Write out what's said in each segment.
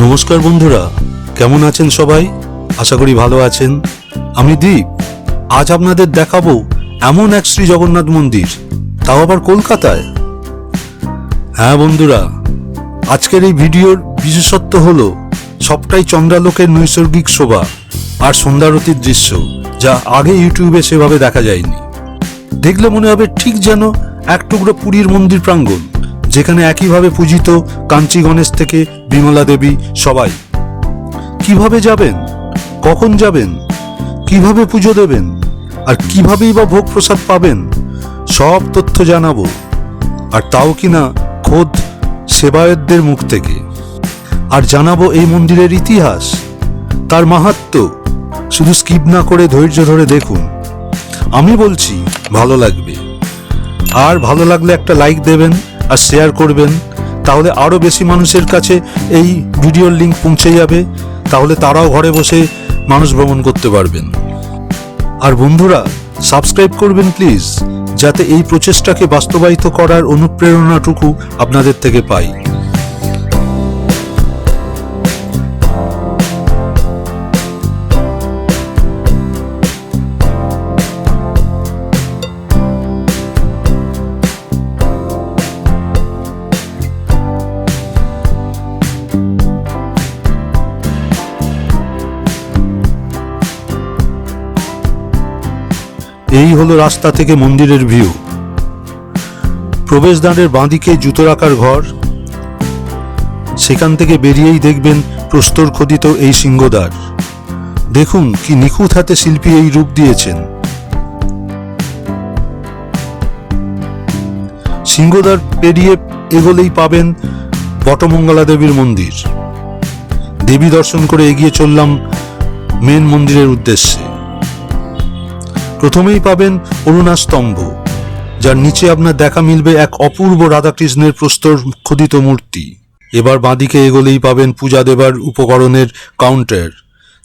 নমস্কার বন্ধুরা, কেমন আছেন সবাই? আশা করি ভালো আছেন। আমি দীপ। আজ আপনাদের দেখাবো এমন এক শ্রী জগন্নাথ মন্দির, তাও আবার কলকাতায়। হ্যাঁ বন্ধুরা, আজকের এই ভিডিওর বিশেষত্ব হলো সবটাই চন্দ্রালোকের নৈসর্গিক শোভা আর সন্ধ্যারতির দৃশ্য, যা আগে ইউটিউবে সেভাবে দেখা যায়নি। দেখলে মনে হবে ঠিক যেন এক টুকরো পুরীর মন্দির প্রাঙ্গণ। যেখানে একইভাবে পূজিত কাঞ্চি গণেশ থেকে বিমলা দেবী সবাই। কীভাবে যাবেন? কখন যাবেন? কীভাবে পুজো দেবেন? আর কিভাবেই বা ভোগ প্রসাদ পাবেন? সব তথ্য জানাব। আর তাও কিনা খোদ সেবায়তদের মুখ থেকে। আর জানাব এই মন্দিরের ইতিহাস। তার মাহাত্ম্য শুধু স্কিপ না করে ধৈর্য ধরে দেখুন। আমি বলছি, ভালো লাগবে। আর ভালো লাগলে একটা লাইক দেবেন। আর শেয়ার করবেন, তাহলে আরও বেশি মানুষের কাছে এই ভিডিওর লিঙ্ক পৌঁছে যাবে, তাহলে তারাও ঘরে বসে মানুষ ভ্রমণ করতে পারবেন। আর বন্ধুরা সাবস্ক্রাইব করবেন প্লিজ যাতে এই প্রচেষ্টাকে বাস্তবায়িত করার অনুপ্রেরণাটুকু আপনাদের থেকে পাই। এই হলো রাস্তা থেকে মন্দিরের ভিউ। প্রবেশদ্বারের বাঁদিকে জুতো রাখার ঘর। সেখান থেকে বেরিয়েই দেখবেন প্রস্তর খোদিত এই সিংহদ্বার। দেখুন কি নিখুঁত হাতে শিল্পী এই রূপ দিয়েছেন। সিংহদ্বার পেরিয়ে এগোলেই পাবেন বটমঙ্গলা দেবীর মন্দির। দেবী দর্শন করে এগিয়ে চললাম মেন মন্দিরের উদ্দেশ্যে। প্রথমেই পাবেন অরুণা স্তম্ভ, যার নিচে আপনার দেখা মিলবে এক অপূর্ব রাধাকৃষ্ণের প্রস্তর খোদিত মূর্তি। এবার বাঁদিকে এগোলেই পাবেন পূজা দেবার উপকরণের কাউন্টার,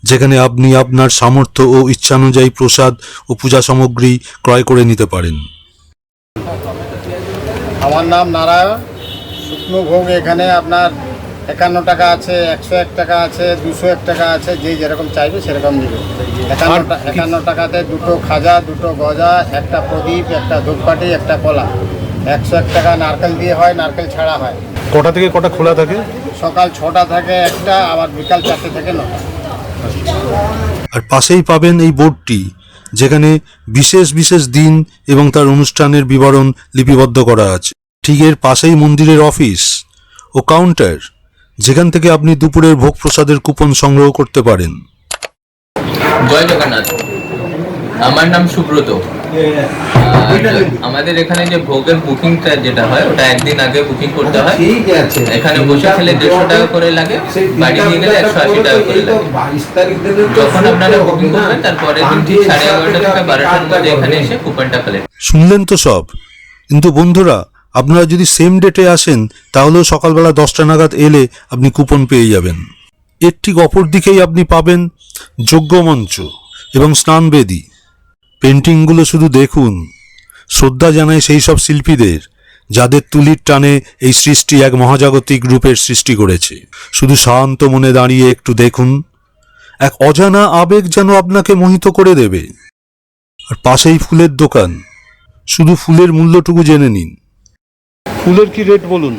যেখানে আপনি আপনার সামর্থ্য ও ইচ্ছানুযায়ী প্রসাদ ও পূজা সামগ্রী ক্রয় করে নিতে পারেন। আমার নাম নারায়ণ, শুকনো ভোগ এখানে আপনার একান্ন টাকা আছে একশো এক টাকা আছে দুশো এক টাকা আছে যে যেরকম চাইবে সেরকম দিবে একান্ন একান্ন টাকাতে দুটো খাজা দুটো গজা একটা প্রদীপ একটা ধূপকাঠি একটা কলা। একশো এক টাকা নারকেল দিয়ে হয় নারকেল ছাড়া হয়। কটা থেকে কটা খোলা থাকে? সকাল ছটা থেকে একটা আবার বিকাল চারটে থেকে নটা। আর পাশেই পাবেন এই বোর্ডটি যেখানে বিশেষ বিশেষ দিন এবং তার অনুষ্ঠানের বিবরণ লিপিবদ্ধ করা আছে। ঠিক এর পাশেই মন্দিরের অফিস ও কাউন্টার। যেখান থেকে আপনি দুপুরের ভোগ প্রসাদের কুপন সংগ্রহ করতে পারেন। জয় জগন্নাথ আমার নাম সুব্রত। আর আমাদের এখানে যে ভোগের বুকিংটা যেটা হয় ওটা একদিন আগে বুকিং করতে হয়। ঠিক আছে। এখানে বসে খেলে দেড়শো টাকা করে লাগে বাড়ি নিয়ে গেলে একশো আশি টাকা করে লাগে। যখন আপনারা বুকিং করবেন তারপরে দিন ঠিক সাড়ে এগারোটা থেকে বারোটার মধ্যে এখানে এসে কুপনটা কালেক্ট শুনলেন তো সব? কিন্তু বন্ধুরা আপনারা যদি সেম ডেটে আসেন, তাহলেও সকালবেলা দশটা নাগাদ এলে আপনি কুপন পেয়ে যাবেন। এর ঠিক অপর দিকেই আপনি পাবেন যজ্ঞমঞ্চ এবং স্নানবেদী। পেন্টিংগুলো শুধু দেখুন। শ্রদ্ধা জানায় সেই সব শিল্পীদের, যাদের তুলির টানে এই সৃষ্টি এক মহাজাগতিক রূপের সৃষ্টি করেছে। শুধু শান্ত মনে দাঁড়িয়ে একটু দেখুন। এক অজানা আবেগ যেন আপনাকে মোহিত করে দেবে। আর পাশেই ফুলের দোকান। শুধু ফুলের মূল্যটুকু জেনে নিন। ফুলের কি রেট বলুন?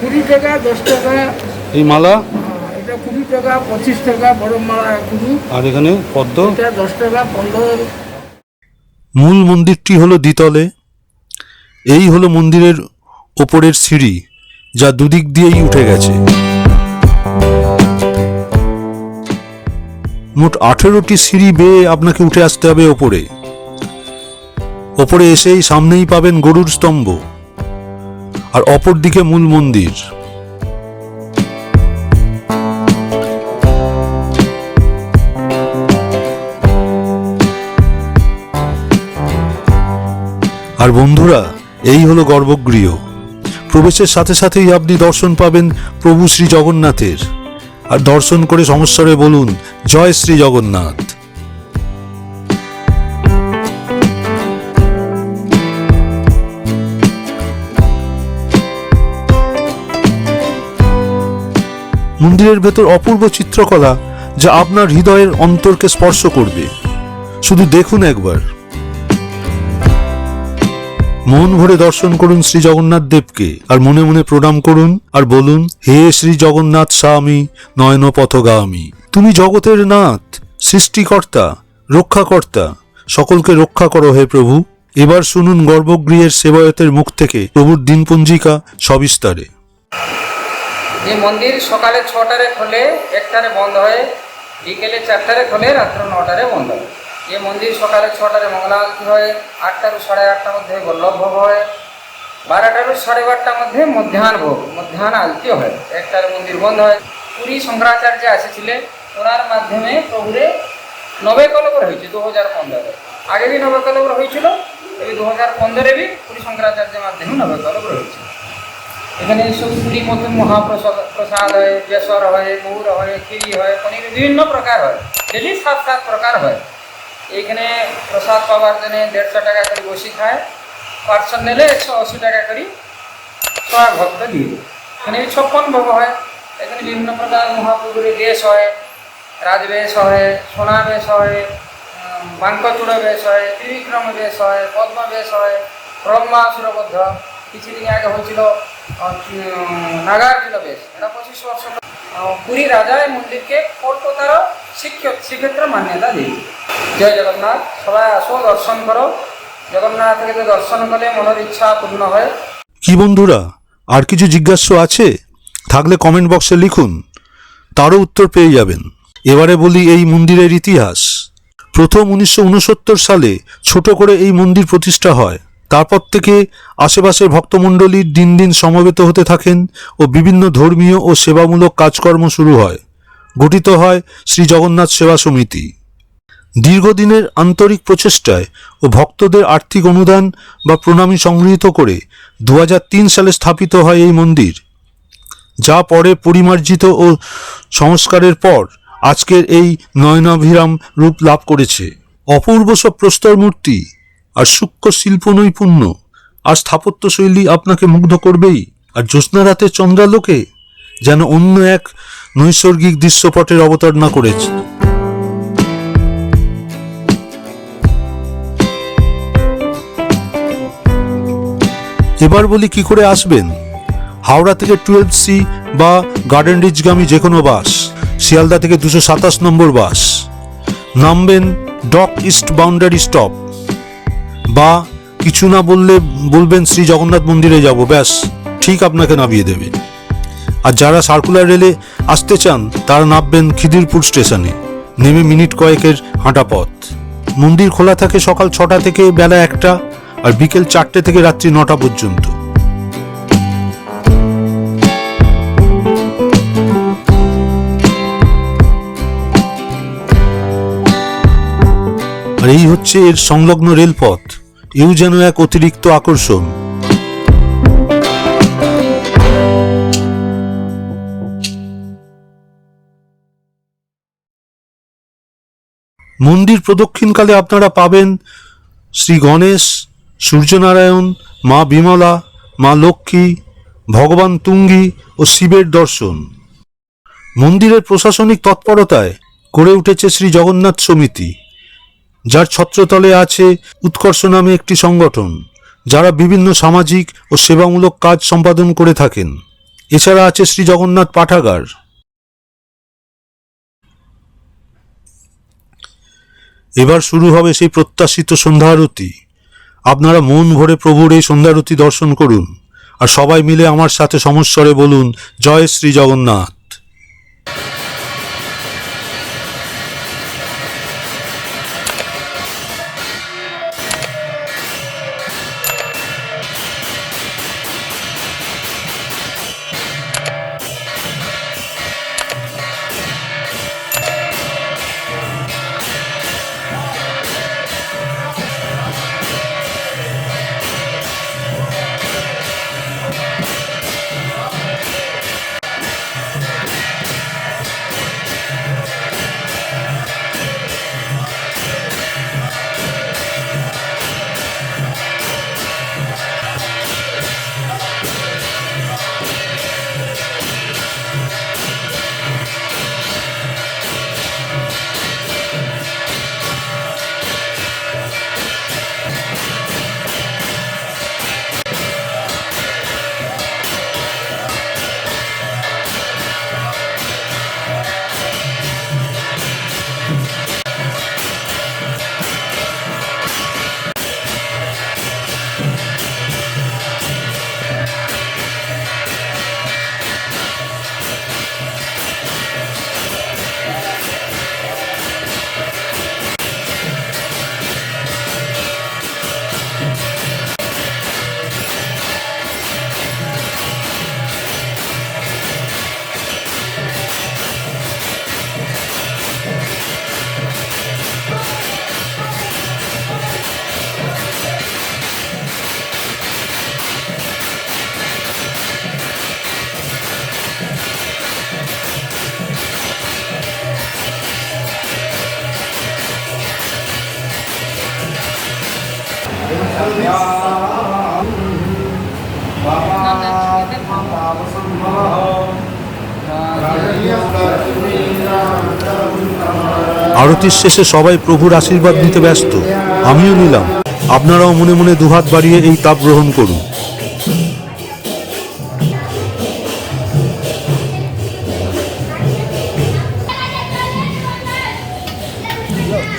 কুড়ি টাকা দশ টাকা। এই মালা? এটা কুড়ি টাকা পঁচিশ টাকা বড় মালা কুড়ি। আর এখানে পদ্ম? এটা দশ টাকা পনেরো মূল মন্দিরটি হলো দ্বিতলে। এই হলো মন্দিরের ওপরের সিঁড়ি যা দুদিক দিয়েই উঠে গেছে। মোট আঠেরোটি সিঁড়ি বেয়ে আপনাকে উঠে আসতে হবে ওপরে। ওপরে এসেই সামনেই পাবেন গরুর স্তম্ভ। আর অপর দিকে মূল মন্দির। আর বন্ধুরা, এই হলো গর্ভগৃহ। প্রবেশের সাথে সাথেই আপনি দর্শন পাবেন প্রভু শ্রী জগন্নাথের। আর দর্শন করে সমস্বরে বলুন, জয় শ্রী জগন্নাথ। মন্দিরের ভেতর অপূর্ব চিত্রকলা যা আপনার হৃদয়ের অন্তরকে স্পর্শ করবে। শুধু দেখুন একবার। মন ভরে দর্শন করুন শ্রী জগন্নাথ দেবকে, আর মনে মনে প্রণাম করুন আর বলুন, হে শ্রী জগন্নাথ স্বামী নয়ন পথগামী তুমি জগতের নাথ, সৃষ্টিকর্তা, রক্ষাকর্তা, সকলকে রক্ষা করো হে প্রভু। এবার শুনুন গর্ভগৃহের সেবায়তের মুখ থেকে প্রভুর দিনপঞ্জিকা সবিস্তারে। যে মন্দির সকালে ছটারে খোলে, একটারে বন্ধ হয় বিকেলে চারটারে খোলে, রাত্র নটারে বন্ধ হয়। যে মন্দির সকালে ছটারে মঙ্গলা আরতি হয় আটটারু সাড়ে আটটার মধ্যে বল্লভ ভোগ হয় বারোটারু সাড়ে বারোটার মধ্যে মধ্যাহ্ন ভোগ, মধ্যাহ্ন আলতি হয়। একটারে মন্দির বন্ধ হয়। পুরী শঙ্করাচার্য এসেছিলেন, ওনার মাধ্যমে প্রভুরে নবে কলবর হয়েছে দু হাজার পনেরো। আগে বি নবে কলবর হয়েছিল, এই দু হাজার পনেরোরে বি পুরী শঙ্করাচার্যের মাধ্যমে নবে কলবর হয়েছে। এখানে সব পুরী মতো মহাপ্রসাদ প্রসাদ হয় বেসর হয় মৌর হয় খিরি হয়, পনির, বিভিন্ন প্রকার হয়। ডেলি সাত সাত প্রকার হয়। এইখানে প্রসাদ পাওয়ার জন্য দেড়শো টাকা করে বসি খায়। পার্সন নিলে একশো আশি টাকা করে সব ভক্ত দিয়ে। এখানে ছপ্পন ভোগ হয়। এখানে বিভিন্ন প্রকার মহাপ্রভুরের বেশ হয়, রাজবেশ হয় সোনা বেশ হয় বাঙ্কচূড়া বেশ হয়, ত্রিবিক্রম বেশ হয় পদ্ম বেশ হয়, ব্রহ্মাসুরবদ্ধ। কিছুদিন আগে হয়েছিল নাগার্জুন বেশ। এটা পঁচিশ বর্ষ পুরী রাজা এই মন্দিরকে কলকাতারও শিক্ষক শ্রীক্ষেত্র মান্যতা দিয়েছে। জয় জগন্নাথ। সবাই আসো, দর্শন করো। জগন্নাথকে তো দর্শন মনের ইচ্ছা পূর্ণ হয়। কি বন্ধুরা, আর কিছু জিজ্ঞাস্য আছে? থাকলে কমেন্ট বক্সে লিখুন। তারও উত্তর পেয়ে যাবেন। এবারে বলি এই মন্দিরের ইতিহাস। প্রথম উনিশশো উনসত্তর সালে ছোট করে এই মন্দির প্রতিষ্ঠা হয়। তারপর থেকে আশেপাশের ভক্তমণ্ডলী দিন দিন সমবেত হতে থাকেন ও বিভিন্ন ধর্মীয় ও সেবামূলক কাজকর্ম শুরু হয়। গঠিত হয় শ্রী জগন্নাথ সেবা সমিতি। দীর্ঘদিনের আন্তরিক প্রচেষ্টায় ও ভক্তদের আর্থিক অনুদান বা প্রণামী সংগৃহীত করে দু হাজার তিন সালে স্থাপিত হয় এই মন্দির। যা পরে পরিমার্জিত ও সংস্কারের পর আজকের এই নয়নাভিরাম রূপ লাভ করেছে। অপূর্ব সব প্রস্তর মূর্তি আর সূক্ষ্ম শিল্প নৈপুণ্য আর স্থাপত্যশৈলী আপনাকে মুগ্ধ করবেই। আর জ্যোৎস্না রাতের চন্দ্রালোকে যেন অন্য এক নৈসর্গিক দৃশ্যপটের অবতারণা করেছে। এবার বলি কি করে আসবেন? হাওড়া থেকে টুয়েলভ সি বা গার্ডেন রিচগামী যে কোনো বাস, শিয়ালদা থেকে দুশো সাতাশ নম্বর বাস। নামবেন ডক ইস্ট বাউন্ডারি স্টপ। বা কিছু না বললে বলবেন শ্রী জগন্নাথ মন্দিরে যাব, ব্যাস, ঠিক আপনাকে নামিয়ে দেবে। আর যারা সার্কুলার রেলে আসতে চান, তারা নামবেন খিদিরপুর স্টেশনে, নেমে মিনিট কয়েকের হাঁটা পথ। মন্দির খোলা থাকে সকাল ছটা থেকে বেলা একটা আর বিকেল চারটে থেকে রাত্রি নটা পর্যন্ত। আর এই হচ্ছে এর সংলগ্ন রেলপথ। এও যেন এক অতিরিক্ত আকর্ষণ। মন্দির প্রদক্ষিণকালে আপনারা পাবেন শ্রী গণেশ, সূর্যনারায়ণ, মা বিমলা, মা লক্ষ্মী, ভগবান তুঙ্গী ও শিবের দর্শন। মন্দিরের প্রশাসনিক তৎপরতায় গড়ে উঠেছে শ্রী জগন্নাথ সমিতি। যার ছত্রতলে আছে উৎকর্ষ নামে একটি সংগঠন, যারা বিভিন্ন সামাজিক ও সেবামূলক কাজ সম্পাদন করে থাকেন। এছাড়া আছে শ্রী জগন্নাথ পাঠাগার। এবার শুরু হবে সেই প্রত্যাশিত সন্ধ্যারতি। আপনারা মন ভরে প্রভুর এই সন্ধ্যারতি দর্শন করুন আর সবাই মিলে আমার সাথে সমস্বরে বলুন, জয় শ্রী জগন্নাথ। আরতির শেষে সবাই প্রভুর আশীর্বাদ নিতে ব্যস্ত। আমিও নিলাম। আপনারাও মনে মনে দুহাত বাড়িয়ে এই তাপ গ্রহণ করুন।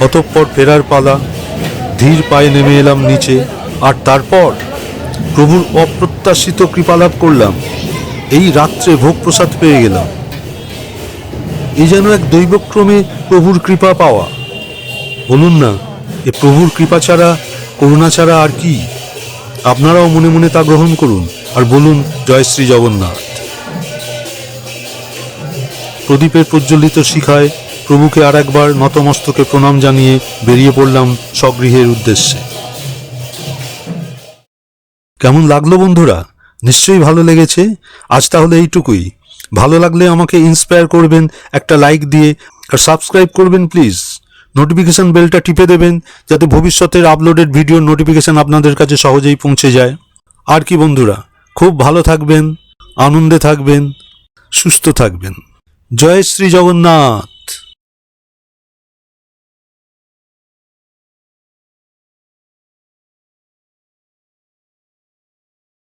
অতঃপর ফেরার পালা ধীর পায়ে নেমে এলাম নিচে, আর তারপর প্রভুর অপ্রত্যাশিত কৃপালাভ করলাম। এই রাত্রে ভোগ প্রসাদ পেয়ে গেলাম। এ যেন এক দৈবক্রমে প্রভুর কৃপা পাওয়া। বলুন না, এ প্রভুর কৃপা ছাড়া, করুণা ছাড়া আর কি? আপনারাও মনে মনে তা গ্রহণ করুন, আর বলুন, জয় শ্রী জগন্নাথ। প্রদীপের প্রজ্বলিত শিখায় প্রভুকে আর একবার নতমস্তকে প্রণাম জানিয়ে বেরিয়ে পড়লাম স্বগৃহের উদ্দেশ্যে। কেমন লাগল বন্ধুরা? নিশ্চয়ই ভালো লেগেছে। আজ তাহলে এইটুকুই। ভালো লাগলে আমাকে ইন্সপায়ার করবেন, একটা লাইক দিয়ে, আর সাবস্ক্রাইব করবেন প্লিজ নোটিফিকেশান বেলটা টিপে দেবেন, যাতে ভবিষ্যতের আপলোডেড ভিডিওর নোটিফিকেশন আপনাদের কাছে সহজেই পৌঁছে যায়। আর কি বন্ধুরা, খুব ভালো থাকবেন, আনন্দে থাকবেন, সুস্থ থাকবেন। জয় শ্রী জগন্নাথ।